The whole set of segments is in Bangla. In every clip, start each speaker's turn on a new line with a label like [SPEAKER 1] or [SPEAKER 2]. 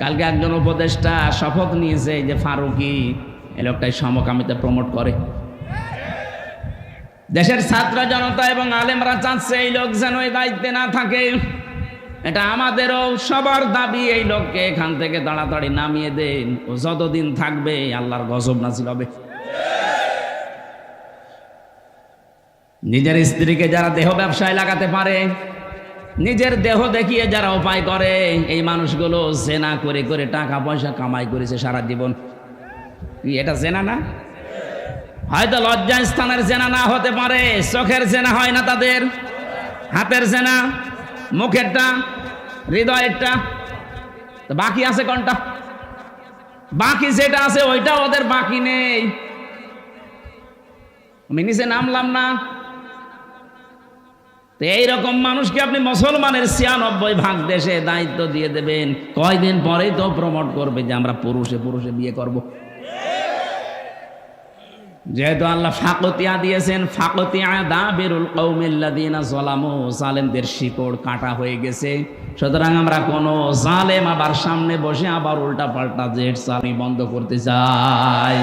[SPEAKER 1] কালকে একজন উপদেষ্টা শপথ নিয়েছে যে ফারুকি এই লোকটাই সমকামিতে প্রমোট করে। দেশের ছাত্র জনতা এবং আলেমরা চাচ্ছে এই লোক যেন এই দায়িত্বে না থাকে। এটা আমাদেরও সবার দাবি, এই লোককে এখান থেকে তাড়াতাড়ি নামিয়ে দেন। ও যতদিন থাকবে, আল্লাহর গজব নাসিল হবে। নিজের স্ত্রীকে যারা দেহ ব্যবসায় লাগাতে পারে নিজের দেহ দেখিয়ে যারা উপায় করে, এই মানুষগুলো জেনা করে করে টাকা পয়সা কামাই করেছে সারা জীবন। এটা জেনা না? হয়তো লজ্জা স্থানের জেনা না হতে পারে, চোখের জেনা হয় না তাদের, হাতের জেনা, মুখেরটা, হৃদয়েরটা। বাকি আছে কোনটা? বাকি যেটা আছে ওইটা ওদের বাকি নেই। আমি নামলাম না। এইরকম মানুষকে আপনি মুসলমানের ছিয়ানব্বই ভাগ দেশে দায়িত্ব দিয়ে দেবেন। কয়দিন পরেই তো প্রমোট করবে যে আমরা পুরুষে পুরুষে বিয়ে করব। যেহেতু আল্লাহ ফাকতিয়া দিয়েছেন, ফাকতিয়া দা বেরুল কৌমিল্লাদিনা জলামু জালেমদের শিকড় কাটা হয়ে গেছে। সুতরাং আমরা কোনো জালেম আবার সামনে বসে আবার উল্টা পাল্টা জেট চালি বন্ধ করতে চাই।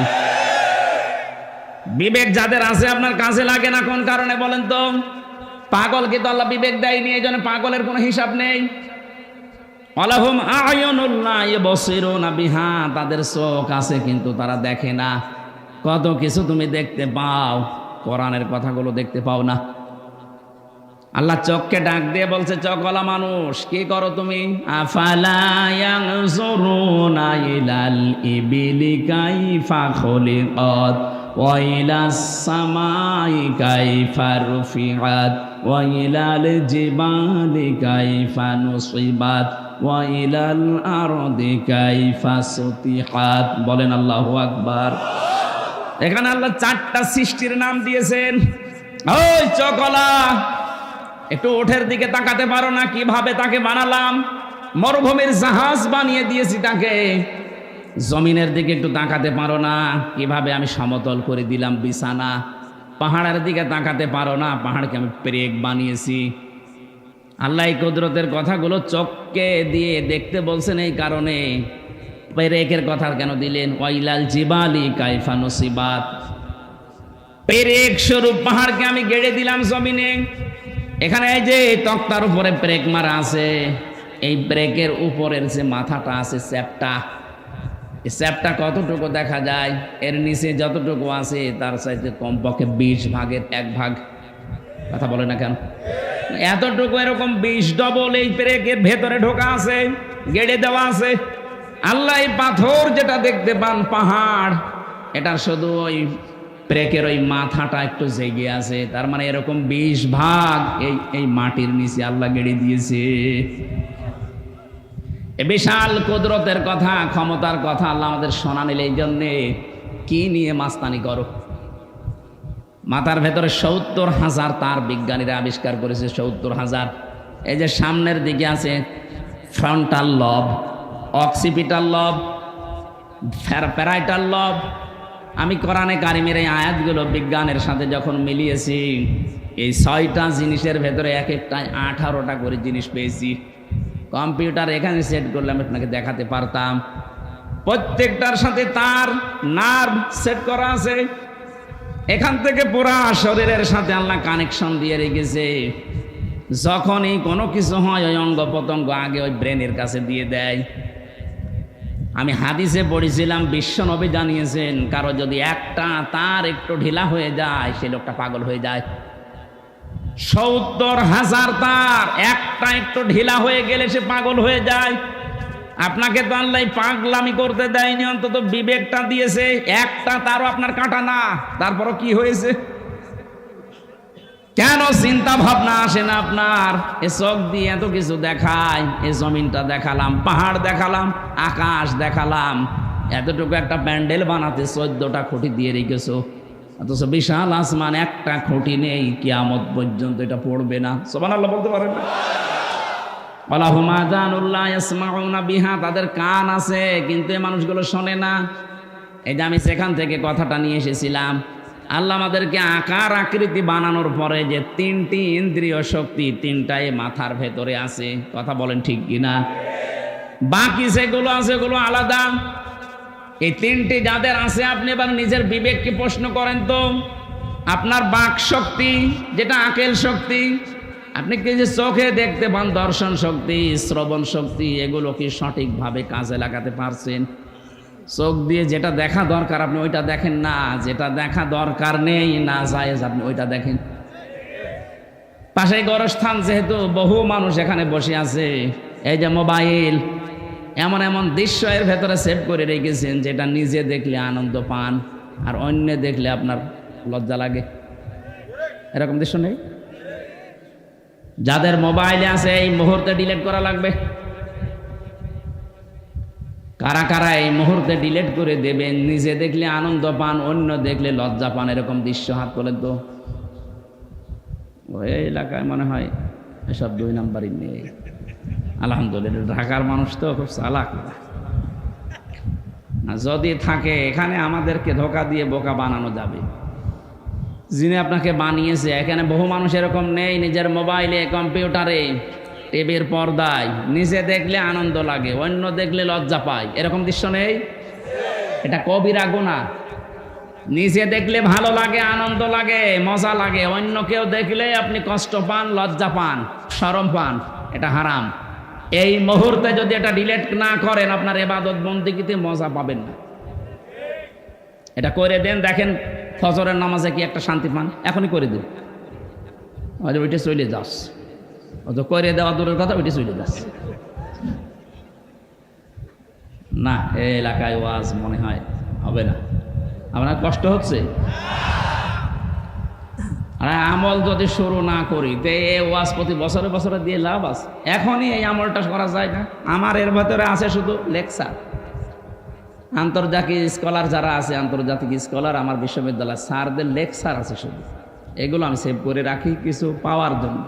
[SPEAKER 1] বিবেক যাদের আছে, আপনার কাছে লাগে না কোন কারণে বলেন তো? পাগল কি তো আল্লাহ বিবেক দেয়নি, এই জন্য পাগলের কোনো হিসাব নেই। অলাহুম আয়নুল্লাহ বসিরুনা বিহা, তাদের চোখ আছে কিন্তু তারা দেখে না। কত কিছু তুমি দেখতে পাও, কোরআনের কথাগুলো দেখতে পাও না। আল্লাহ চোখকে ডাক দিয়ে বলছে চকলা মানুষ, কি করো তুমি? আফালা ইয়ানজুরুনা ইলাল ইবিলি কাইফা খুলিকাত। কাইফা রুফিআত ওয়া ইলাল জিবালি কাইফা নুসিবাত ওয়া ইলাল আরদি কাইফা সুতিহাত। বলেন আল্লাহু আকবার। এখানে আল্লাহ চারটা সৃষ্টির নাম দিয়েছেন। ওই চকলা একটু ওঠের দিকে তাকাতে পারো না, কীভাবে তাকে বানালাম? মরুভূমির জাহাজ বানিয়ে দিয়েছি তাকে। জমিনের দিকে একটু তাকাতে পারো না। কীভাবে আমি সমতল করে দিলাম বিছানা। পাহাড়ের দিকে তাকাতে পারো না। পাহাড়কে আমি প্রেক বানিয়েছি। আল্লাহ এই কুদরতের কথাগুলো চককে দিয়ে দেখতে বলছেন এই কারণে। পেরেকের কথা কেন দিলেন? ওয়াইলাল জিবালি কাইফা নসিবাত। পেরেক স্বরূপ পাহাড়কে আমি গেড়ে দিলাম জমিনে। এখানে এই যে তক্তার উপরে ব্রেক মারা আছে, এই ব্রেকের উপরের যে মাথাটা আছে, চ্যাপটা এই চ্যাপটা কতটুকু দেখা যায়? এর নিচে যতটুকু আছে, তার চাইতে কমপক্ষে বিশ ভাগের এক ভাগ। কথা বলে না কেন? এতটুকু এরকম বিশ ডবল এই ব্রেকের ভেতরে ঢোকা আছে, গেড়ে দেওয়া আছে। আল্লাহ পাথর যেটা দেখতে পান, পাহাড়, এটা শুধু ওই প্রেকের ওই মাথাটা একটু জেগে আছে। তার মানে এরকম বিশ ভাগ এই এই মাটির নিচে আল্লাহ গেড়ে দিয়েছে। এ বিশাল কুদরতের কথা, ক্ষমতার কথা আল্লাহ আমাদের শোনা নিলে এই জন্যে কি নিয়ে মাস্তানি করো? মাথার ভেতরে সত্তর হাজার তার বিজ্ঞানীরা আবিষ্কার করেছে, সত্তর হাজার। এই যে সামনের দিকে আছে ফ্রন্টাল লব অক্সিপিটাল লব প্যারাইটাল লব আমি কোরআনে কারিমের এই আয়াতগুলো বিজ্ঞানের সাথে যখন মিলিয়েছি, এই ছয়টা জিনিসের ভেতরে এক একটা আঠারোটা করে জিনিস পেয়েছি। কম্পিউটার এখানে সেট করলে আমি আপনাকে দেখাতে পারতাম। প্রত্যেকটার সাথে তার নার্ভ সেট করা আছে। এখান থেকে পুরা শরীরের সাথে আল্লাহ কানেকশন দিয়ে রেখেছে। যখনই কোনো কিছু হয়, ওই অঙ্গ প্রত্যঙ্গ আগে ওই ব্রেনের কাছে দিয়ে দেয়। আমি হাদিসে পড়েছিলাম, বিশ্ব নবী জানিয়েছেন, কারও যদি একটা তার একটু ঢিলা হয়ে যায়, সে লোকটা পাগল হয়ে যায়। সত্তর হাজার তার। একটা একটু ঢিলা হয়ে গেলে সে পাগল হয়ে যায়। আপনাকে তো আল্লাহ পাগলামি করতে দেয়নি, অন্তত বিবেকটা দিয়েছে। একটা তারও আপনার কাটা না। তারপরও কি হয়েছে? কেন চিন্তা ভাবনা আসে না আপনার? এ চোখ দিয়ে এত কিছু দেখায় এ জমিনটা দেখালাম, পাহাড় দেখালাম, আকাশ দেখালাম। এতটুকু একটা প্যান্ডেল বানাতে চোদ্দটা খুঁটি দিয়ে রেখেছো। অথচ বিশাল আসমান, একটা খুঁটি নেই, কিয়ামত পর্যন্ত এটা পড়বে না। সোমান আল্লাহ বলতে পারেন না? বিহা, তাদের কান আছে, কিন্তু এই মানুষগুলো শোনে না। এই যে আমি সেখান থেকে কথাটা নিয়ে এসেছিলাম, আল্লাহ আমাদেরকে আকার আকৃতি বানানোর পরে যে তিনটি ইন্দ্রিয় শক্তি, তিনটাই মাথার ভেতরে আছে। কথা বলেন ঠিক কিনা? বাকি যেগুলো আছে, ওগুলো আলাদা। এই তিনটি যাদের আছে, আপনি এবার নিজের বিবেককে প্রশ্ন করেন তো। আপনার বাক শক্তি, যেটা আকেল শক্তি, আপনি কি যে চোখে দেখতে পান দর্শন শক্তি, শ্রবণ শক্তি, এগুলো কি সঠিকভাবে কাজে লাগাতে পারছেন? চোখ দিয়ে যেটা দেখা দরকার, আপনি ওইটা দেখেন না, যেটা দেখা দরকার নেই, না যায় আপনি ওইটা দেখেন। পাশে গরস্থান, যেহেতু বহু মানুষ এখানে বসে আছে। এই যে মোবাইল এমন এমন দৃশ্য এর ভেতরে সেভ করে রেখেছেন, যেটা নিজে দেখলে আনন্দ পান আর অন্য দেখলে আপনার লজ্জা লাগে। এরকম দৃশ্য নেই? যাদের মোবাইলে আছে, এই মুহূর্তে ডিলেট করা লাগবে। কারা কারা এই মুহূর্তে ডিলেট করে দেবেন, নিজে দেখলে আনন্দ পান, অন্য দেখলে লজ্জা পান, এরকম দৃশ্য হাত তোলেন তো। ওই এলাকায় মনে হয় এসব দুই নাম্বারই নেই। আলহামদুলিল্লাহ, ঢাকার মানুষ তো খুব চালাক। না, যদি থাকে, এখানে আমাদেরকে ধোকা দিয়ে বোকা বানানো যাবে। যিনি আপনাকে বানিয়েছে, এখানে বহু মানুষ এরকম নেই, নিজের মোবাইলে, কম্পিউটারে, টিভির পর্দায়, নিজে দেখলে আনন্দ লাগে, অন্য দেখলে লজ্জা পায়। এরকম দৃশ্য নেই? এটা কবিরা গুণা। নিজে দেখলে ভালো লাগে, আনন্দ লাগে, মজা লাগে, অন্য কেউ দেখলে আপনি কষ্ট পান, লজ্জা পান সরম পান। এটা হারাম। এই মুহূর্তে যদি এটা ডিলেট না করেন, আপনার এবাদত বন্দিকিতে মজা পাবেন না। এটা করে দেন, দেখেন ফজরের নামাজে কি একটা শান্তি পান? এখনই করে দিন। আরে ওইটা চলে যাস। ও তো করে দেওয়া দূরের কথা, ওইটা চলে যাস। না, এই এলাকায় ওয়াজ মনে হয় হবে না। আপনার কষ্ট হচ্ছে? আর আমল যদি শুরু না করি, তে এ ওয়াজ প্রতি বছরে বছরে দিয়ে লাভ আছে। এখনই এই আমলটা করা যায় না। আমার এর ভেতরে আছে শুধু লেকচার। আন্তর্জাতিক স্কলার যারা আছে, আন্তর্জাতিক স্কলার আমার বিশ্ববিদ্যালয় স্যারদের লেকচার আছে শুধু। এগুলো আমি সেভ করে রাখি কিছু পাওয়ার জন্য।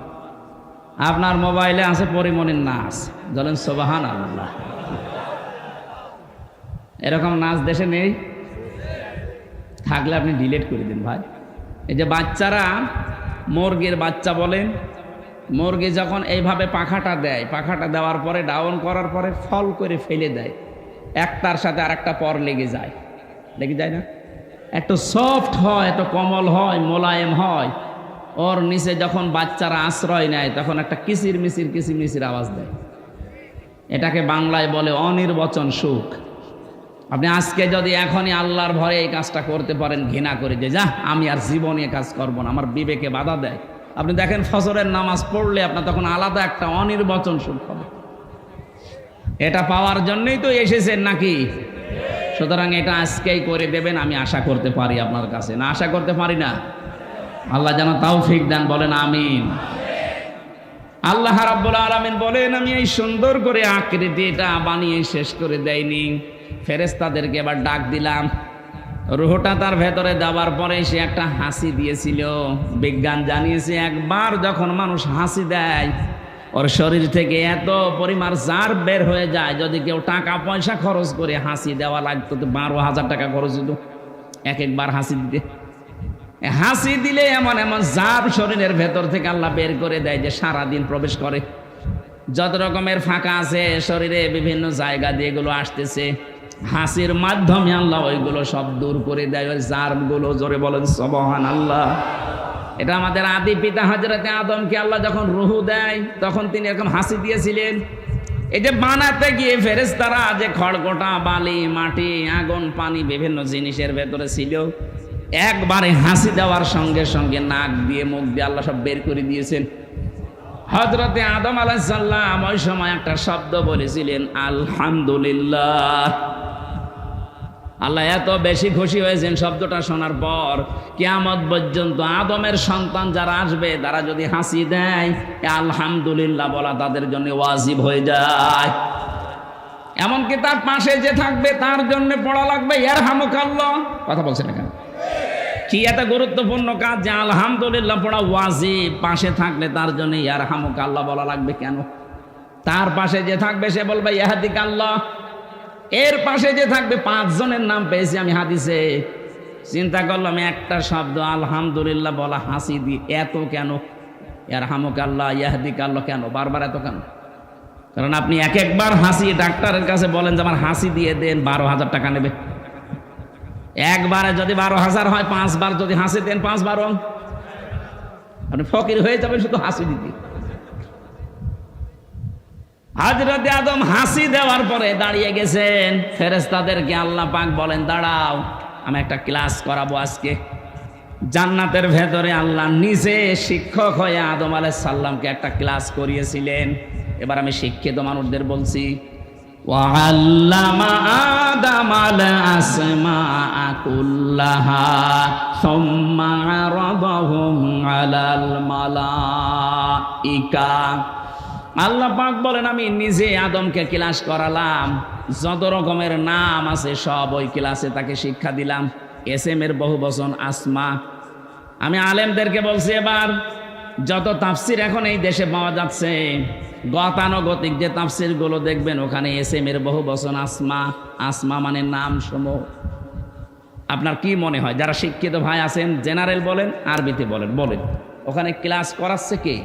[SPEAKER 1] আপনার মোবাইলে আছে পরিমণির নাচ। বলেন সোবাহান আল্লাহ এরকম নাচ দেশে নেই। থাকলে আপনি ডিলিট করে দিন ভাই। এই যে বাচ্চারা মুরগির বাচ্চা বলেন মুরগি যখন এইভাবে পাখাটা দেয়, পাখাটা দেওয়ার পরে, ডাউন করার পরে ফল করে ফেলে দেয়। একটার সাথে আর একটা পর লেগে যায়। লেগে যায় না? একটু সফট হয়, একটু কমল হয়, মোলায়েম হয়। ওর নিচে যখন বাচ্চারা আশ্রয় নেয়, তখন একটা কিসির মিসির কিসির মিসির আওয়াজ দেয়। এটাকে বাংলায় বলে অনির্বচন সুখ। আপনি আজকে যদি এখনই আল্লাহর ভয়ে এই কাজটা করতে পারেন, ঘৃণা করে যে যা আমি আর জীবনে কাজ করব না, আমার বিবেকে বাধা দেয়। আপনি দেখেন ফসরের নামাজ পড়লে আপনার তখন আলাদা একটা অনির্বাচন সুখ হবে। এটা পাওয়ার জন্যই তো এসেছেন নাকি? সুতরাং এটা আজকেই করে দেবেন, আমি আশা করতে পারি আপনার কাছে। না, আশা করতে পারি না। আল্লাহ যেন তাও ফিক দেন, বলেন আমিন। আল্লাহ রাব্বুল আলামিন বলেন, আমি এই সুন্দর করে আকৃতি এটা বানিয়ে শেষ করে দেয়নি। ফেরেস্তাদেরকে এবার ডাক দিলাম। রুহটা তার ভেতরে দেওয়ার পরে সে একটা হাসি দিয়েছিল। বিজ্ঞান জানিয়েছে, একবার যখন মানুষ হাসি দেয়, ওর শরীর থেকে এত পরিমাণ জার বের হয়ে যায়, যদি কেউ টাকা পয়সা খরচ করে হাসি দেওয়া লাগতো, তো বারো হাজার টাকা খরচ হতো। এক একবার হাসি দিতে। হাসি দিলে এমন এমন জার শরীরের ভেতর থেকে আল্লাহ বের করে দেয় যে সারা দিন প্রবেশ করে। যত রকমের ফাঁকা আছে, শরীরে বিভিন্ন জায়গা দিয়ে এগুলো আসতেছে। হাসির মাধ্যমে আল্লাহ ওইগুলো সব দূর করে দেয়, ওই জারগুলো জোরে বলেন সবহান আল্লাহ এটা আমাদের আদি পিতা হজরতে আদমকে আল্লাহ যখন রুহু দেয়, তখন তিনি এরকম হাসি দিয়েছিলেন। এই যে বানাতে গিয়ে ফেরেস্তারা যে খড়গোটা, বালি, মাটি, আগুন, পানি বিভিন্ন জিনিসের ভেতরে ছিল, একবারে হাসি দেওয়ার সঙ্গে সঙ্গে নাক দিয়ে, মুখ দিয়ে আল্লাহ সব বের করে দিয়েছেন। হজরতে আদম আলাইসাল্লাম ওই সময় একটা শব্দ বলেছিলেন, আলহামদুলিল্লাহ। আল্লাহ এত বেশি খুশি হয়েছেন শব্দটা শোনার পর কেয়ামত পর্যন্ত আদমের সন্তান যারা আসবে, তারা যদি হাসি দেয় আলহামদুলিল্লাহ বলা তাদের জন্য ওয়াজিব হয়ে যায়। এমনকি তার পাশে যে থাকবে, তার জন্য পড়া লাগবে ইয়ার হামুকাল্লাহ কথা বলছেন এখানে? কি এত গুরুত্বপূর্ণ কাজ যে আলহামদুলিল্লাহ পড়া ওয়াজিব, পাশে থাকলে তার জন্য ইয়ার হামুক আল্লাহ বলা লাগবে কেন? তার পাশে যে থাকবে, সে বলবে ইয়াহাদিক আল্লাহ এর পাশে যে থাকবে পাঁচজনের নাম পেয়েছি আমি হাদিসে। চিন্তা করলাম একটা শব্দ, আলহামদুলিল্লাহ বলা হাসি দি, এত কেন? ইয়ার হামুক আল্লাহ, ইয়াহাদিক আল্লাহ কেন? বারবার এত কেন? কারণ আপনি এক একবার হাসি ডাক্তারের কাছে বলেন যে আমার হাসি দিয়ে দেন, বারো হাজার টাকা নেবে। একবারে যদি বারো হাজার হয়, পাঁচবার যদি হাসি দেন পাঁচ বারো আপনি ফকির হয়ে যাবেন শুধু হাসি দিতে। হাজরতে আদম হাসি দেওয়ার পরে দাঁড়িয়ে গেছেন ফেরেস্তাদেরকে আল্লাহ পাক বলেন দাঁড়াও আমি একটা ক্লাস করাবো আজকে জান্নাতের ভেতরে আল্লাহ নিজে শিক্ষক হয়ে আদম আলাইহিস সাল্লামকে একটা ক্লাস করিয়েছিলেন এবার আমি শিক্ষিত মানুষদের বলছি وعلم آدم الأسماء كلها ثم عرضهم على الملائكة আল্লাহ পাক বলেন, আমি নিজে আদমকে ক্লাস করালাম। যত রকমের নাম আছে সব ওই ক্লাসে তাকে শিক্ষা দিলাম। এস এম এর বহু বচন আসমা। আমি আলেমদেরকে বলছি, এবার যত তাফসির এখন এই দেশে পাওয়া যাচ্ছে, গতানুগতিক যে তাফসিরগুলো দেখবেন, ওখানে এস এম এর বহু বচন আসমা। আসমা মানে নাম সমূহ আপনার কি মনে হয়, যারা শিক্ষিত ভাই আছেন, জেনারেল বলেন, আরবিতে বলেন বলেন। ওখানে ক্লাস করাচ্ছে কে?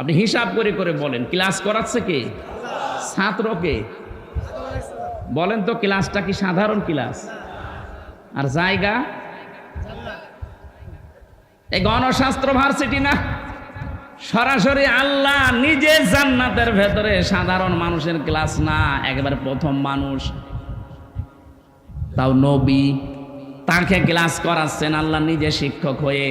[SPEAKER 1] আপনি হিসাব করে করে বলেন, ক্লাস করাচ্ছে কে? ছাত্রকে বলেন তো ক্লাসটা কি সাধারণ ক্লাস? আর জায়গা? এই গণশাস্ত্র ভার্সিটি না? সরাসরি আল্লাহ নিজে জান্নাতের ভেতরে সাধারণ মানুষের ক্লাস না, একেবারে প্রথম মানুষ। তাও নবী, তাকে ক্লাস করাচ্ছেন আল্লাহ নিজে শিক্ষক হয়ে।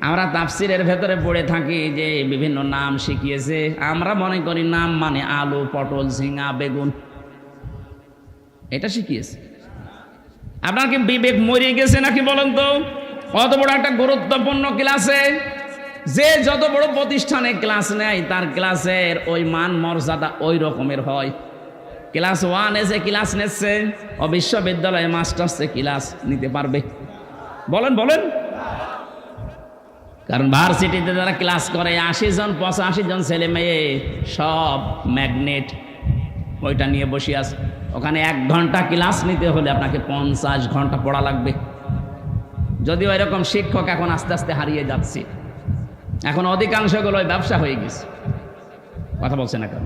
[SPEAKER 1] আমরা তাফসিরের ভেতরে পড়ে থাকি যে বিভিন্ন নাম শিখিয়েছে। আমরা মনে করি নাম মানে আলু, পটল, ঝিঙা, বেগুন। এটা শিখিয়েছে। আপনার কি বিবেক মরিয়ে গেছে নাকি বলেন তো? অত বড় একটা গুরুত্বপূর্ণ ক্লাসে। যে যত বড় প্রতিষ্ঠানে ক্লাস নেয়, তার ক্লাসের ওই মান, মর্যাদা ওই রকমের হয়। ক্লাস ওয়ান এসে ক্লাস নিচ্ছে, ও বিশ্ববিদ্যালয়ে মাস্টার্সে ক্লাস নিতে পারবে। বলেন বলেন। কারণ ভার্সিটিতে যারা ক্লাস করে আশি জন পঁচাশি জন ছেলে মেয়ে, সব ম্যাগনেট ওইটা নিয়ে বসে আছে। ওখানে এক ঘণ্টা ক্লাস নিতে হলে আপনাকে পঞ্চাশ ঘণ্টা পড়া লাগবে। যদিও এরকম শিক্ষক এখন আস্তে আস্তে হারিয়ে যাচ্ছে। এখন অধিকাংশগুলো ওই ব্যবসা হয়ে গেছে। কথা বলছে না কেন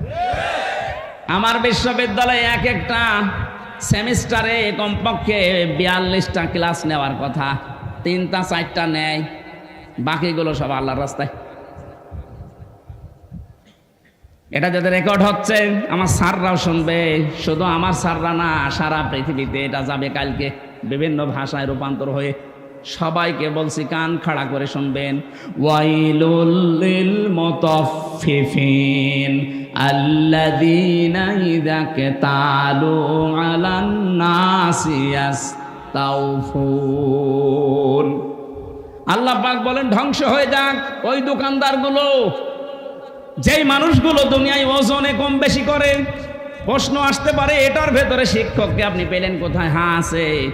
[SPEAKER 1] আমার বিশ্ববিদ্যালয়ে এক একটা সেমিস্টারে কমপক্ষে বিয়াল্লিশটা ক্লাস নেওয়ার কথা। তিনটা, চারটা নেয়। বাকিগুলো সব আল্লাহর রাস্তায়। এটা যাদের রেকর্ড হচ্ছে, আমার স্যাররাও শুনবে। শুধু আমার স্যাররা না, সারা পৃথিবীতে এটা যাবে কালকে। বিভিন্ন ভাষায় রূপান্তর হয়ে সবাইকে বলছি, কান খাড়া করে শুনবেন। ওয়াইলুল মুতাফফিফিন, আল্লাযীনা কাতালু আলান আল্লাহ পাক বলেন, ধ্বংস হয়ে যাক। ওই দোকানদারগুলো, যেই মানুষগুলো দুনিয়ায় ওজনে কম বেশি করে, প্রশ্ন আসতে পারে, এটার ভেতরে শিক্ষককে আপনি পেলেন কোথায়? হ্যাঁ আছে।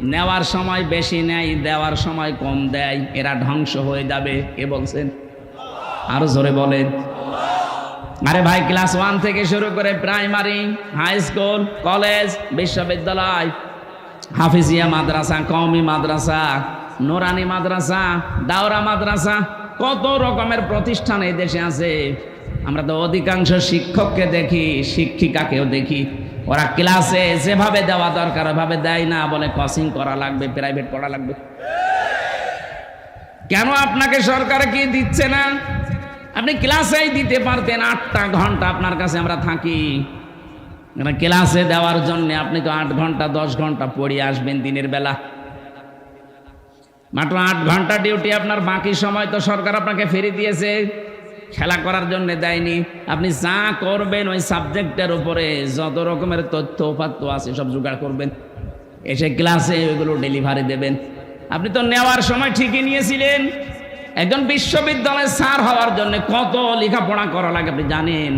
[SPEAKER 1] নেওয়ার সময় বেশি নেয়, দেওয়ার সময় কম দেয়, এরা ধ্বংস হয়ে যাবে। কে বলছেন? আরও জোরে বলেন। আরে ভাই, ক্লাস ওয়ান থেকে শুরু করে প্রাইমারি, হাই স্কুল, কলেজ, বিশ্ববিদ্যালয়, হাফিজিয়া মাদ্রাসা, কওমি মাদ্রাসা নোরানি মাদ্রাসা, দাওরা মাদ্রাসা, কত রকমের প্রতিষ্ঠান এই দেশে আছে। আমরা তো অধিকাংশ শিক্ষককে দেখি, শিক্ষিকাকেও দেখি। ওরা ক্লাসে যেভাবে দেওয়া দরকার, ওভাবে দেয় না বলে কসিং করা লাগবে, প্রাইভেট করা লাগবে। কেন আপনাকে সরকার কি দিচ্ছে না? আপনি ক্লাসেই দিতে পারতেন, আটটা ঘণ্টা আপনার কাছে আমরা থাকি। মানে ক্লাসে দেওয়ার জন্য আপনি তো আট ঘণ্টা, দশ ঘণ্টা পড়িয়ে আসবেন দিনের বেলা। মাত্র আট ঘণ্টা ডিউটি আপনার বাকি সময় তো সরকার আপনাকে ফিরে দিয়েছে। খেলা করার জন্য দেয়নি। আপনি যা করবেন ওই সাবজেক্টের উপরে যত রকমের তথ্য উপাত্য আছে, সব জোগাড় করবেন। এসে ক্লাসে ওইগুলো ডেলিভারি দেবেন। আপনি তো নেওয়ার সময় ঠিকই নিয়েছিলেন। একজন বিশ্ববিদ্যালয়ের স্যার হওয়ার জন্য কত লেখাপড়া করা লাগে আপনি জানেন?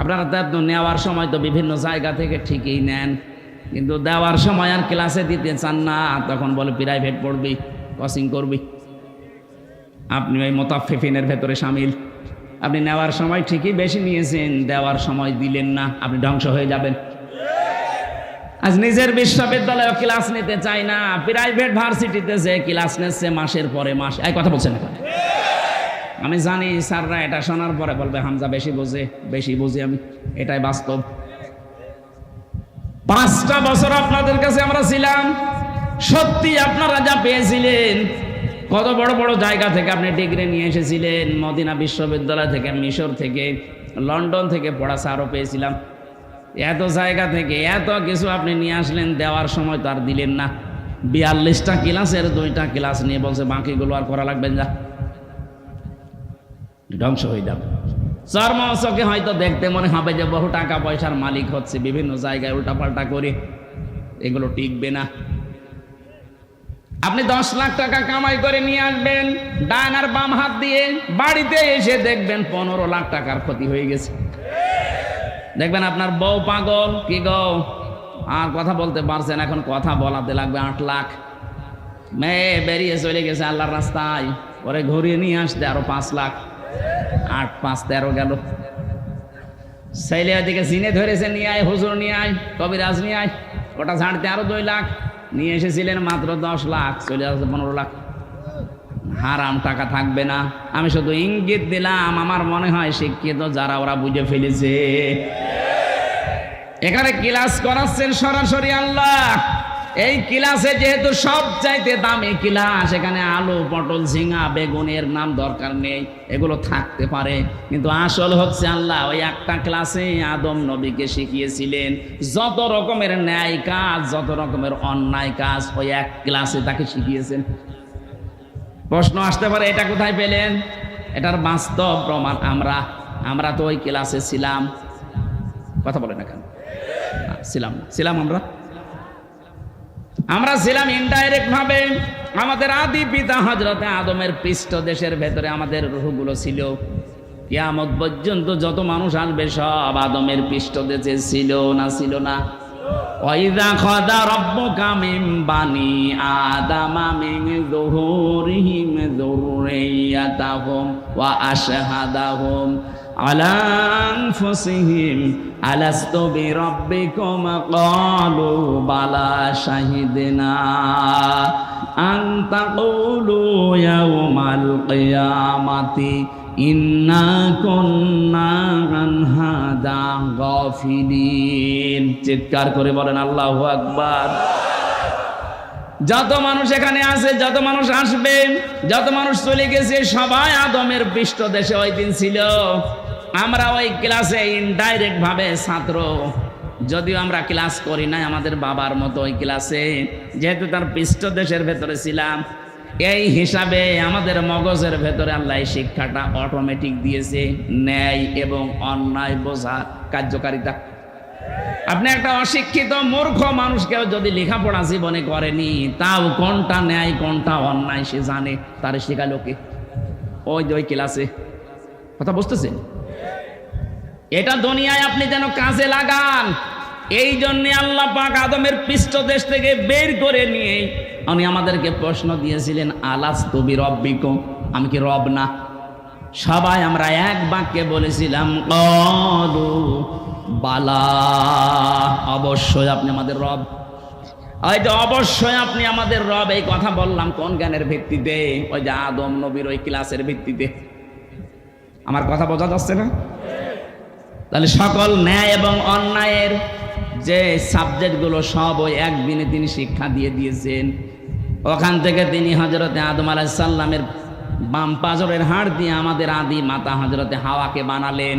[SPEAKER 1] আপনারা তো নেওয়ার সময় তো বিভিন্ন জায়গা থেকে ঠিকই নেন। কিন্তু দেওয়ার সময় আর ক্লাসে দিতে চান না, তখন বলে প্রাইভেট পড়বি। কোচিং করবি। আপনি ওই মোতাফিফিনের ভেতরে সামিল। আপনি নেওয়ার সময় ঠিকই বেশি নিয়েছেন, দেওয়ার সময় দিলেন না, আপনি ধ্বংস হয়ে যাবেন। আজ নিজের বিশ্ববিদ্যালয়ে ক্লাস নিতে চাই না প্রাইভেট ভার্সিটিতে যে ক্লাস নিচ্ছে মাসের পরে মাস। এই কথা বলছেন এখন আমি জানি স্যাররা এটা শোনার পরে বলবে, হামজা বেশি বোঝে, বেশি বুঝি আমি, এটাই বাস্তব। পাঁচটা বছর আপনাদের কাছে আমরা ছিলাম। সত্যি আপনারা যা পেয়েছিলেন, কত বড় বড় জায়গা থেকে আপনি ডিগ্রি নিয়ে এসেছিলেন, মদিনা বিশ্ববিদ্যালয় থেকে, মিশর থেকে, লন্ডন থেকে পড়া সারও পেয়েছিলাম। এত জায়গা থেকে এত কিছু আপনি নিয়ে আসলেন, দেওয়ার সময় তো আর দিলেন না। বিয়াল্লিশটা ক্লাসের দুইটা ক্লাস নিয়ে বলছে, বাকিগুলো আর করা লাগবেন যা ধ্বংস হয়ে যাবে। চর্মচকে হয়তো দেখতে মনে হবে যে বহু টাকা পয়সার মালিক হচ্ছে, বিভিন্ন জায়গায় উল্টাপাল্টা করে। এগুলো টিকবে না। আপনি দশ লাখ টাকা কামাই করে নিয়ে আসবেন, ডান আর বাম হাত দিয়ে বাড়িতে এসে দেখবেন পনেরো লাখ টাকার ক্ষতি হয়ে গেছে। দেখবেন আপনার বউ পাগল, কি গো? আর কথা বলতে পারছেন এখন কথা বলাতে লাগবে আট লাখ। মেয়ে বেরিয়ে চলে গেছে আল্লাহর রাস্তায়। পরে ঘুরিয়ে নিয়ে আসতে আরও পাঁচ লাখ। আট, পাঁচ, তেরো গেল। ছেলে ওদিকে জিনে ধরেছে, নিয়ে আয়, হুজুর নিয়ে আয়, কবিরাজ নিয়ে আয়, ওটা ছাড়তে আরও দুই লাখ। নিয়ে এসেছিলেন মাত্র দশ লাখ, চলে আসছে পনেরো লাখ। হারাম টাকা থাকবে না। আমি শুধু ইঙ্গিত দিলাম, আমার মনে হয় শিক্ষিত যারা ওরা বুঝে ফেলেছে। এখানে ক্লাস করাচ্ছেন সরাসরি আল্লাহ। এই ক্লাসে যেহেতু সব চাইতে দামি ক্লাস, এখানে আলু, পটল, ঝিঙা, বেগুনের নাম দরকার নেই, এগুলো থাকতে পারে। কিন্তু আসল হচ্ছে আল্লাহ, ওই একটা ক্লাসে আদম নবীকে শিখিয়েছিলেন, যত রকমের ন্যায় কাজ, যত রকমের অন্যায় কাজ, ওই এক ক্লাসে তাকে শিখিয়েছেন। প্রশ্ন আসতে পারে, এটা কোথায় পেলেন? এটার বাস্তব প্রমাণ আমরা আমরা তো ওই ক্লাসে ছিলাম। কথা বলে না কেন? ছিলাম ছিলাম আমরা? আমরা ছিলাম ইনডাইরেক্ট ভাবে আমাদের আদি পিতা হজরতে আদমের পৃষ্ঠ দেশের ভেতরে আমাদের রুহগুলো ছিল। কিয়ামত পর্যন্ত যত মানুষ আসবে সব আদমের পৃষ্ঠ দেশে ছিল না ছিল না। ওয়াইদা আলা আনফুসিহিম, আলাস্তু বিরাব্বিকুম, ক্বালু, বালা শাহিদনা, আন তাকুলু ইয়াউমাল কিয়ামাতি, ইন্না কুন্না আন হাদা চিৎকার করে বলেন, আল্লাহু আকবার। যত মানুষ এখানে আছে, যত মানুষ আসবে, যত মানুষ চলে গেছে, সবাই আদমের পৃষ্ঠ দেশে ওই দিন ছিল। আমরা ওই ক্লাসে ইনডাইরেক্ট ভাবে ছাত্র। যদিও আমরা ক্লাস করি নাই, আমাদের বাবার মতো ওই ক্লাসে। যেহেতু তার পৃষ্ঠ দেশের ভেতরে ছিলাম, এই হিসাবে আমাদের মগজের ভেতরে আল্লাহ শিক্ষাটা অটোমেটিক দিয়েছে, ন্যায় এবং অন্যায় বোঝার কার্যকারিতা। আপনি একটা অশিক্ষিত মূর্খ মানুষকেও যদি লেখাপড়া জীবনে করেনি, তাও কোনটা ন্যায়, কোনটা অন্যায় সে জানে, তার শেখালো কে? ওই যে ওই ক্লাসে। কথা বুঝতেছেন? এটা দুনিয়ায় আপনি যেন কাজে লাগান। এই জন্যে আল্লাহ পাক আদমের পৃষ্ঠদেশ থেকে বের করে নিয়ে উনি আমাদেরকে প্রশ্ন দিয়েছিলেন, আলাস তবি রব্বিকম আমি কি রব না? সবাই আমরা এক বাক্যে বলেছিলাম বালা। অবশ্যই আপনি আমাদের রব। ওই যে অবশ্যই আপনি আমাদের রব, এই কথা বললাম কোন জ্ঞানের ভিত্তিতে? ওই যে আদম নবীর ওই ক্লাসের ভিত্তিতে। আমার কথা বোঝা যাচ্ছে না? তাহলে সকল ন্যায় এবং অন্যায়ের যে সাবজেক্টগুলো সব ওই একদিনে তিনি শিক্ষা দিয়ে দিয়েছেন। ওখান থেকে তিনি হজরতে আদম আলাহিসাল্লামের বাম পাজরের হাড় দিয়ে আমাদের আদি মাতা হজরতে হাওয়াকে বানালেন।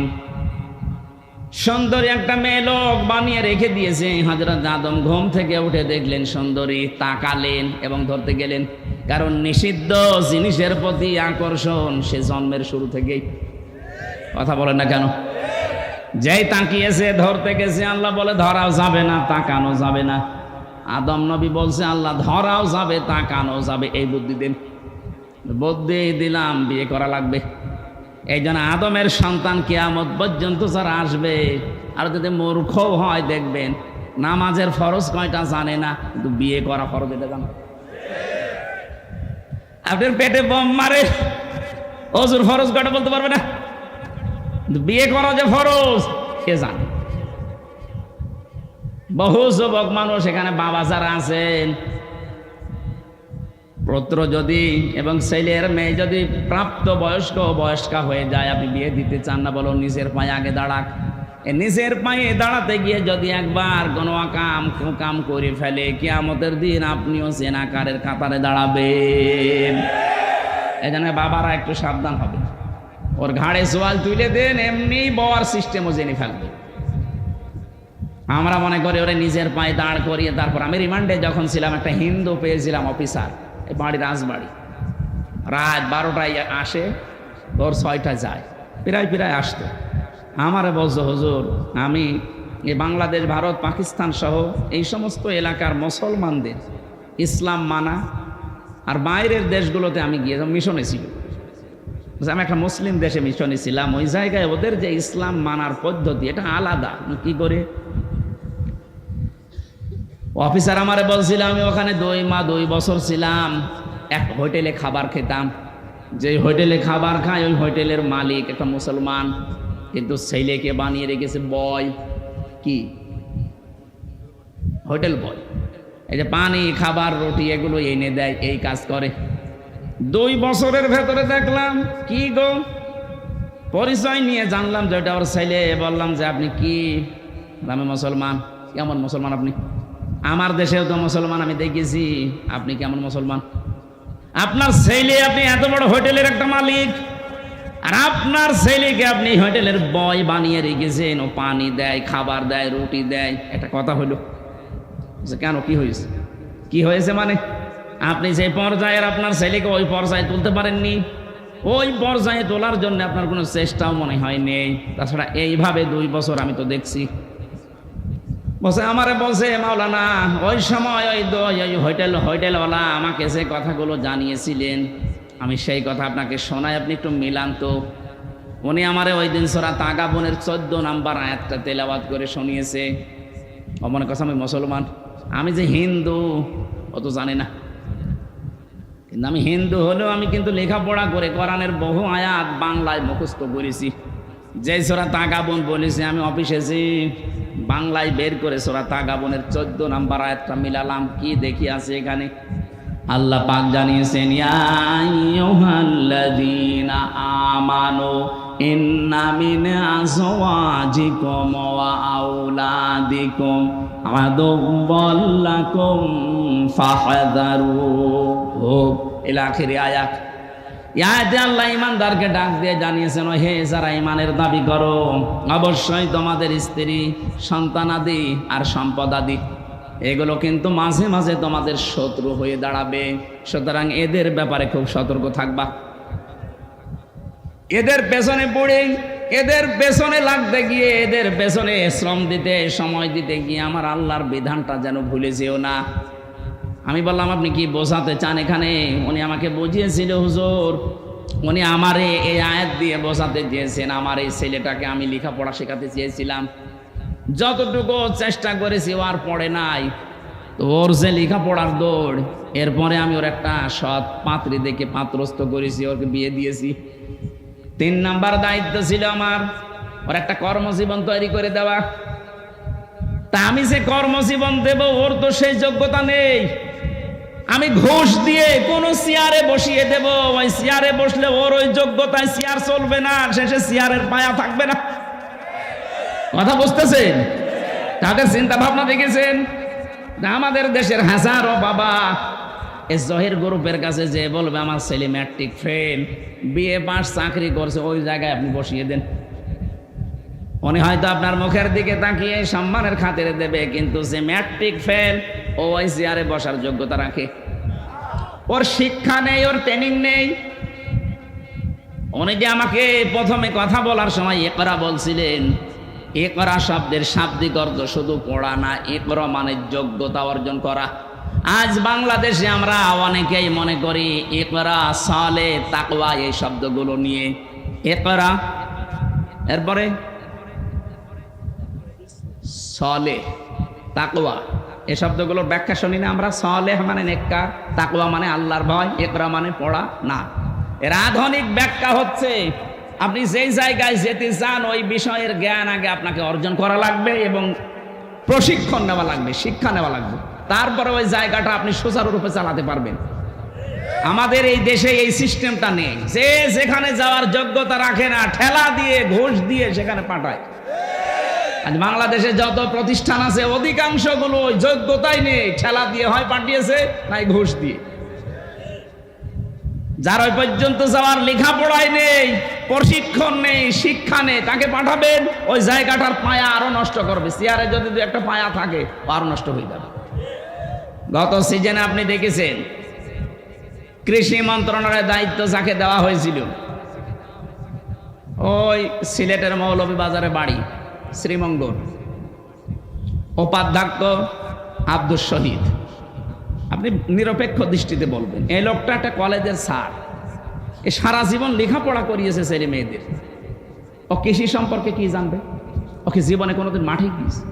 [SPEAKER 1] সুন্দরী একটা মেয়ে লোক বানিয়ে রেখে দিয়েছে। হজরত আদম ঘুম থেকে উঠে দেখলেন সুন্দরী তাকালেন এবং ধরতে গেলেন, কারণ নিষিদ্ধ জিনিসের প্রতি আকর্ষণ সে জন্মের শুরু থেকেই। কথা বলেন না কেন? যেই তাকিয়েছে, ধরতে গেছে, আল্লাহ বলে, ধরাও যাবে না, তাকানো যাবে না। আদম নবী বলছে, আল্লাহ, ধরাও যাবে, তাকানো যাবে, এই বুদ্ধি দিন। বুদ্ধি দিলাম, বিয়ে করা লাগবে। এই জন্য আদমের সন্তান কেয়ামত পর্যন্ত যারা আসবে, আর যদি মূর্খ হয়, দেখবেন, নামাজের ফরজ কয়টা জানে না, কিন্তু বিয়ে করা ফরজ, এটা জানো। আপনার পেটে বম মারে অজুর ফরজ কয়টা বলতে পারবে না? বিয়ে করা যে ফরজ, কে জানে? বহু যুবক মানুষ এখানে বাবা যারা আছেন, পুত্র যদি এবং ছেলের মেয়ে যদি প্রাপ্ত বয়স্ক বয়স্কা হয়ে যায়, আপনি বিয়ে দিতে চান না, বলো নিজের পায়ে আগে দাঁড়াক। নিজের পায়ে দাঁড়াতে গিয়ে যদি একবার কোনো কাম কাম করে ফেলে, কিয়ামতের দিন আপনিও সেনাকারের কাতারে দাঁড়াবেন। এই জন্য বাবারা একটু সাবধান হবে ওর ঘাড়ে সোয়াল তুলে দেন, এমনি বওয়ার সিস্টেমও জেনে ফেলবে। আমরা মনে করি ওরে নিজের পায়ে দাঁড় করিয়ে তারপর আমি রিমান্ডে যখন ছিলাম, একটা হিন্দু পেয়েছিলাম অফিসার এই বাড়ি রাজবাড়ি। রাত বারোটায় আসে ওর ছয়টায় যায়, প্রায় প্রায় আসতো। আমারে বলছো, হুজুর, আমি এই বাংলাদেশ, ভারত, পাকিস্তান সহ এই সমস্ত এলাকার মুসলমানদের ইসলাম মানা, আর বাইরের দেশগুলোতে আমি গিয়ে মিশনে ছিল আমি একটা মুসলিম দেশে মিশনে ছিলাম ওই জায়গায় ওদের যে ইসলাম মানার পদ্ধতি, এটা আলাদা। কি করে? অফিসার আমারে বলছিল, আমি ওখানে দুই মা দুই বছর ছিলাম, এক হোটেলে খাবার খেতাম। যে হোটেলে খাবার খায় ওই হোটেলের মালিক একটা মুসলমান, কিন্তু ছেলেকে বানিয়ে রেখেছে বয়। কি? Hotel boy. এই যে পানি, খাবার, রুটি, এগুলো এনে দেয়, এই কাজ করে। দুই বছরের ভেতরে দেখলাম, কি গো? পরিচয় নিয়ে জানলাম যে ওটা ওর ছেলে। বললাম যে আপনি কি? আমি মুসলমান। কেমন মুসলমান আপনি? আমার দেশেও তো মুসলমান, আমি দেখেছি। আপনি কেমন মুসলমান? আপনার ছেলে আপনি এত বড় হোটেলের একটা মালিক। আর আপনার ছেলেকে আপনি হোটেলের বয় বানিয়ে রেখেছেন। ও পানি দেয়, খাবার দেয়, রুটি দেয়। একটা কথা হলো কেন কি হয়েছে? কি হয়েছে মানে? আপনি যে পর্যায়ের আপনার ছেলেকে ওই পর্যায়ে তুলতে পারেননি, ওই পর্যায়ে তোলার জন্য আপনার কোনো চেষ্টাও মনে হয় নেই তাছাড়া এইভাবে দুই বছর আমি তো দেখছি। বসে আমারে বলছে, মাওলানা, ওই সময় ওই দ- ওই হোটেল, হোটেলওয়ালা আমাকে যে কথাগুলো জানিয়েছিলেন, আমি সেই কথা আপনাকে শোনাই, আপনি একটু মিলান তো। উনি আমারে ওই দিন সোরা তাগা বোনের চোদ্দ নাম্বার আয়াতটা তেলাওয়াত করে শুনিয়েছে। ও মনে কথা আমি মুসলমান। আমি যে হিন্দু, ও তো জানে না। কিন্তু আমি হিন্দু হলেও আমি কিন্তু লেখাপড়া করে কোরআনের বহু আয়াত বাংলায় মুখস্থ করেছি। যে সোরা তাগাবন বলেছি, আমি অফিসে যে বাংলায় বের করে সোরা তাগাবনের চোদ্দ নাম্বার আয়াতটা মিলালাম। কি দেখি আছে এখানে? আল্লাহ পাক জানিয়েছেন, ইয়া আইয়ুহাল্লাযীনা আমানু ইন্না মিন আজওয়াজিকুম ওয়া আওলাদিকুম আদুওয়াল লাকুম ফাহযারু। ইলা আখিরি আয়াত। ইয়াতে আল্লাহ ইমানদারকে ডাক দিয়ে জানিয়েছেন, "ও হে যারা ইমানের দাবি করো, অবশ্যই তোমাদের স্ত্রী, সন্তানাদি আর সম্পদাদি। এগুলো কিন্তু মাঝে মাঝে তোমাদের শত্রু হয়ে দাঁড়াবে। সুতরাং এদের ব্যাপারে খুব সতর্ক থাকবা। এদের পেছনে পড়ে, এদের পেছনে লাগতে গিয়ে, এদের পেছনে শ্রম দিতে, সময় দিতে গিয়ে আমার আল্লাহর বিধানটা যেন ভুলে যেও না। আমি বললাম, আপনি কি বোঝাতে চান এখানে? উনি আমাকে বুঝিয়েছিল, হুজুর, উনি আমারে এই আয়াত দিয়ে বোঝাতে চেয়েছেন। আমার এই ছেলেটাকে আমি লেখাপড়া শেখাতে চেয়েছিলাম। যতটুকু চেষ্টা করেছি, ও আর পড়ে নাই। ওর যে লেখাপড়ার দৌড়, এরপরে আমি ওর একটা সৎ পাত্রী দেখে পাত্রস্থ করেছি ওকে বিয়ে দিয়েছি। তিন নাম্বার দায়িত্ব ছিল আমার, ওর একটা কর্মজীবন তৈরি করে দেওয়া। তা আমি যে কর্মজীবন দেব, ওর তো সেই যোগ্যতা নেই। আমি ঘুষ দিয়ে কোন চেয়ারে বসিয়ে দেব। ওই চেয়ারে বসলে ওর ওই যোগ্যতায় চেয়ার চলবে না, শেষে চেয়ারের পায়া থাকবে না। কথা বুঝতেছেন? তাদের চিন্তা ভাবনা দেখেছেন আমাদের দেশের হাজারো বাবা এই জহির গ্রুপের কাছে যে বলবে, আমার ছেলে ম্যাট্রিক ফেল বিএ পাস, চাকরি করছে, ওই জায়গায় আপনি বসিয়ে দেন। উনি হয়তো আপনার মুখের দিকে তাকিয়ে সম্মানের খাতিরে দেবে, কিন্তু যে ম্যাট্রিক ফেল ও ওই চেয়ারে বসার যোগ্যতা রাখে। ওর শিক্ষা নেই, ওর ট্রেনিং নেই। উনি যে আমাকে প্রথমে কথা বলার সময় একরা বলছিলেন একরা শব্দের শাব্দিক অর্থ শুধু পড়া না একরা মানে যোগ্যতা অর্জন করা। আজ বাংলাদেশে আমরা অনেকেই মনে করি একরা সালে, তাকওয়া এই শব্দগুলো নিয়ে। একরা এরপরে সলে, তাকওয়া। এ শব্দগুলোর ব্যাখ্যা শুনি না আমরা। সলেহ মানে নেককার, তাকওয়া মানে আল্লাহর ভয় একরা মানে পড়া না। এর আধুনিক ব্যাখ্যা হচ্ছে, আপনি যেই জায়গায় যেতে চান, ওই বিষয়ের জ্ঞান আগে আপনাকে অর্জন করা লাগবে এবং প্রশিক্ষণ নেওয়া লাগবে, শিক্ষা নেওয়া লাগবে। তারপরে ওই জায়গাটা আপনি সুচারুরূপে চালাতে পারবেন। আমাদের এই দেশে এই সিস্টেমটা নেই। যে যেখানে যাওয়ার যোগ্যতা রাখে না, ঠেলা দিয়ে, ঘুষ দিয়ে সেখানে পাঠায়। আজ বাংলাদেশে যত প্রতিষ্ঠান আছে অধিকাংশগুলো যোগ্যতাই নেই। ঠেলা দিয়ে হয় পাঠিয়েছে, নাই ঘুষ দিয়ে। যার ওই পর্যন্ত যাওয়ার লেখাপড়াই নেই, প্রশিক্ষণ নেই, শিক্ষা নেই, তাকে পাঠাবেন, ওই জায়গাটার পায়া আরও নষ্ট করবে। চেয়ারে যদি একটা পায়া থাকে আরও নষ্ট হয়ে যাবে। গত সিজনে আপনি দেখেছেন, কৃষি মন্ত্রণালয়ের দায়িত্ব যাকে দেওয়া হয়েছিল, ওই সিলেটের মৌলভী বাজারে বাড়ি। শ্রীমঙ্গল। উপাধ্যক্ষ আব্দুল শহীদ। আপনি নিরপেক্ষ দৃষ্টিতে বলবেন, এই লোকটা একটা কলেজের স্যার। এ সারা জীবন লেখাপড়া করিয়েছে ছেলে মেয়েদের। ও কৃষি সম্পর্কে কি জানবে? ওকে জীবনে কোনোদিন মাঠে গিয়েছে?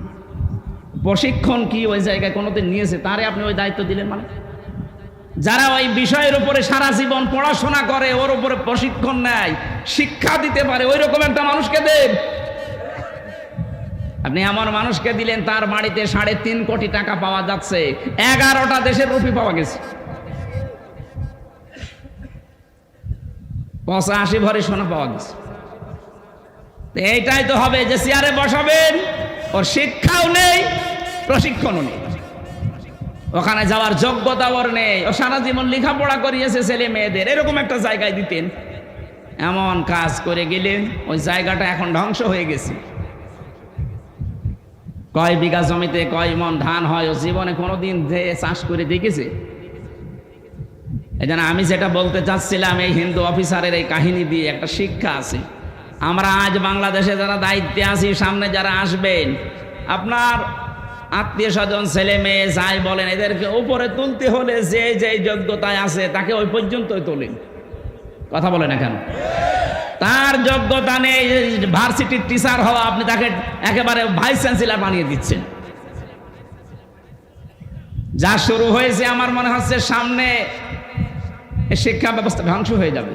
[SPEAKER 1] প্রশিক্ষণ কি ওই জায়গায় কোনোদিন নিয়েছে? তারে আপনি ওই দায়িত্ব দিলেন মানে? যারা ওই বিষয়ের উপরে সারা জীবন পড়াশোনা করে, ওর উপরে প্রশিক্ষণ নেয়, শিক্ষা দিতে পারে ওই রকম একটা মানুষকে দেন। আপনি এমন মানুষকে দিলেন, তার বাড়িতে সাড়ে তিন কোটি টাকা পাওয়া যাচ্ছে। এগারোটা দেশের রুপি পাওয়া গেছে। পঁচাশি ভরে সোনা পাওয়া গেছে। এইটাই তো হবে যে চেয়ারে বসাবেন, ওর শিক্ষাও নেই, প্রশিক্ষণও নেই। ওখানে যাওয়ার যোগ্যতা ওর নেই। ও সারা জীবন লেখাপড়া করিয়েছে ছেলে মেয়েদের। এরকম একটা জায়গায় দিতেন। এমন কাজ করে গেলেন, ওই জায়গাটা এখন ধ্বংস হয়ে গেছে। কয় বিঘা জমিতে কয় মন ধান হয় ও জীবনে কোনোদিন যে চাষ করে দেখেছে? এই আমি যেটা বলতে চাচ্ছিলাম, এই হিন্দু অফিসারের এই কাহিনী দিয়ে একটা শিক্ষা আছে। আমরা আজ বাংলাদেশে যারা দায়িত্বে আছি, সামনে যারা আসবেন, আপনার আত্মীয় স্বজন, ছেলে মেয়ে, যাই বলেন, এদেরকে উপরে তুলতে হলে যে যে যোগ্যতায় আছে, তাকে ওই পর্যন্তই তোলেন। কথা বলেন না কেন? তার যোগ্যতা নেই ভার্সিটির টিচার হওয়া, আপনি তাকে একেবারে ভাইস চ্যান্সেলার বানিয়ে দিচ্ছেন। যা শুরু হয়েছে, আমার মনে হচ্ছে সামনে শিক্ষা ব্যবস্থা ধ্বংস হয়ে যাবে।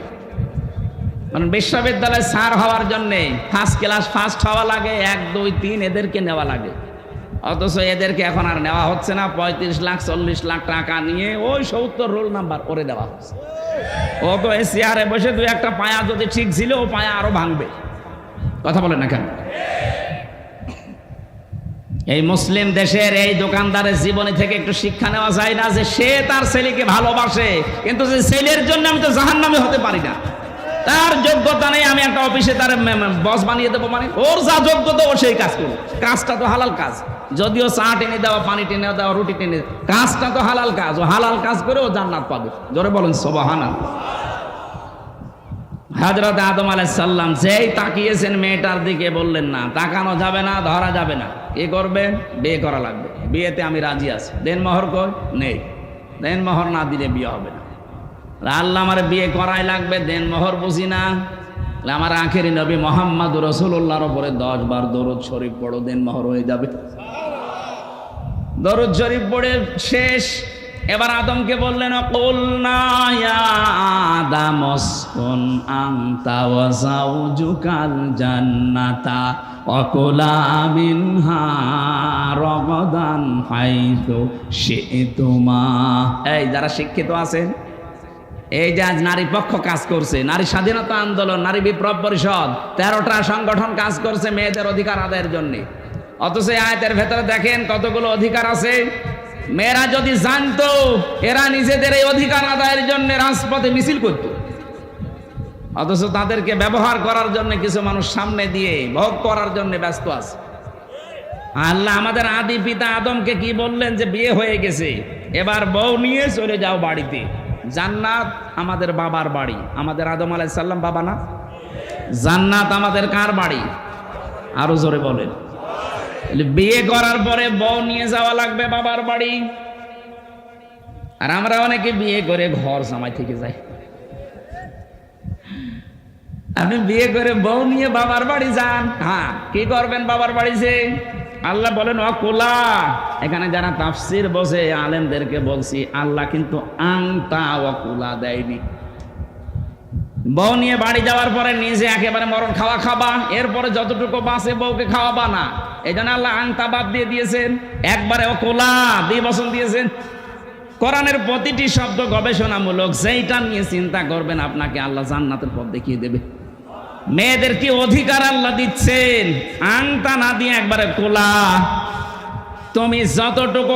[SPEAKER 1] কারণ বিশ্ববিদ্যালয়ে স্যার হওয়ার জন্যে ফার্স্ট ক্লাস ফার্স্ট হওয়া লাগে, এক, দুই, তিন এদেরকে নেওয়া লাগে। অথচ এদেরকে এখন আর নেওয়া হচ্ছে না। পঁয়ত্রিশ লাখ, চল্লিশ লাখ টাকা নিয়ে ওই সত্তর রোল নাম্বার করে দেওয়া হচ্ছে। ও তো এই চেয়ারে বসে দুই একটা পায়া যদি ঠিক ছিল, ও পায়া আরও ভাঙবে। কথা বলে না কেন? এই মুসলিম দেশের এই দোকানদারের জীবনী থেকে একটু শিক্ষা নেওয়া যায় না যে সে তার ছেলেকে ভালোবাসে, কিন্তু যে ছেলের জন্য আমি তো জাহান নামে হতে পারি না। তার যোগ্যতা নেই, আমি একটা অফিসে তার বস বানিয়ে দেবো মানে ওর যা যোগ্যতা ও সেই কাজ করবে কাজটা তো হালাল কাজ। যদিও চা টেনে দেওয়া, পানি টেনে দেওয়া, রুটি টেনে কাজটা তো হালাল কাজ, ও হালাল কাজ করে ও জান্নাত পাবে। জোরে বলেন সোবাহানা হাজরত আদম আলাইসাল্লাম যেই তাকিয়েছেন মেয়েটার দিকে বললেন, না, তাকানো যাবে না, ধরা যাবে না। কি করবেন বিয়ে করা লাগবে। বিয়েতে আমি রাজি আছি। দেন মোহর কই? নেই। দেন মোহর না দিলে বিয়ে হবে না। আল্লাহ আমার বিয়ে করাই লাগবে, দেন মোহর বুঝি না? আমার আখেরি নবী মোহাম্মদ রসুল্লাহর উপরে দশ বার দরুদ শরীফ পড়ো, দেন মোহর হয়ে যাবে। দরুদ শরীফ পড়ে শেষ। এবার আদমকে বললেন আদামস্কুন আংতা ওয়াজাউজুকাল জান্নাতা। অকুলা মিনহা রগদান হাইতু শিতুমা। এই, যারা শিক্ষিত আছেন, এই যে আজ নারী পক্ষ কাজ করছে, নারী স্বাধীনতা আন্দোলন, নারী বিপ্লব পরিষদ, তেরোটা সংগঠন কাজ করছে মেয়েদের অধিকার আদায়ের জন্য। অথচ আয়তের ভেতরে দেখেন কতগুলো অধিকার আছে। মেয়েরা যদি জানতো, এরা নিজেদের এই অধিকার আদায়ের জন্য রাজপথে মিছিল করত। অথচ তাদেরকে ব্যবহার করার জন্য কিছু মানুষ সামনে দিয়ে ভোগ করার জন্য ব্যস্ত আছে। আল্লাহ আমাদের আদি পিতা আদমকে কি বললেন যে, বিয়ে হয়ে গেছে, এবার বউ নিয়ে চলে যাও বাড়িতে। জান্নাত আমাদের বাবার বাড়ি। আমাদের আদম আলাইসাল্লাম বাবা না? জান্নাত আমাদের কার বাড়ি? আরও জোরে বলেন। বিয়ে করার পরে বউ নিয়ে যাওয়া লাগবে বাবার বাড়ি। আর আমরা অনেকে বিয়ে করে ঘর জামাই থেকে যাই। আপনি বিয়ে করে বউ নিয়ে বাবার বাড়ি যান। হ্যাঁ কি করবেন বাবার বাড়ি যে? আল্লাহ বলেন, অকুলা। এখানে যারা তাফসির বসে আলেমদেরকে বলছি, আল্লাহ কিন্তু আংতা অকুলা দেয়নি। বউ নিয়ে বাড়ি যাওয়ার পরে নিজে একেবারে মরণ খাওয়া খাবা। এরপরে যতটুকু বাঁচে বউকে খাওয়াবা না। এই জন্য আল্লাহ আনতা বাদ দিয়ে দিয়েছেন, একবারে অকোলা দুই বছর দিয়েছেন। কোরআনের প্রতিটি শব্দ গবেষণামূলক, যেইটা নিয়ে চিন্তা করবেন আপনাকে আল্লাহ জান্নাতের পথ দেখিয়ে দেবে। মেয়েদের কি অধিকার আল্লাহ দিচ্ছেন? আংতা না দিয়ে একবারে কোলা তুমি যতটুকু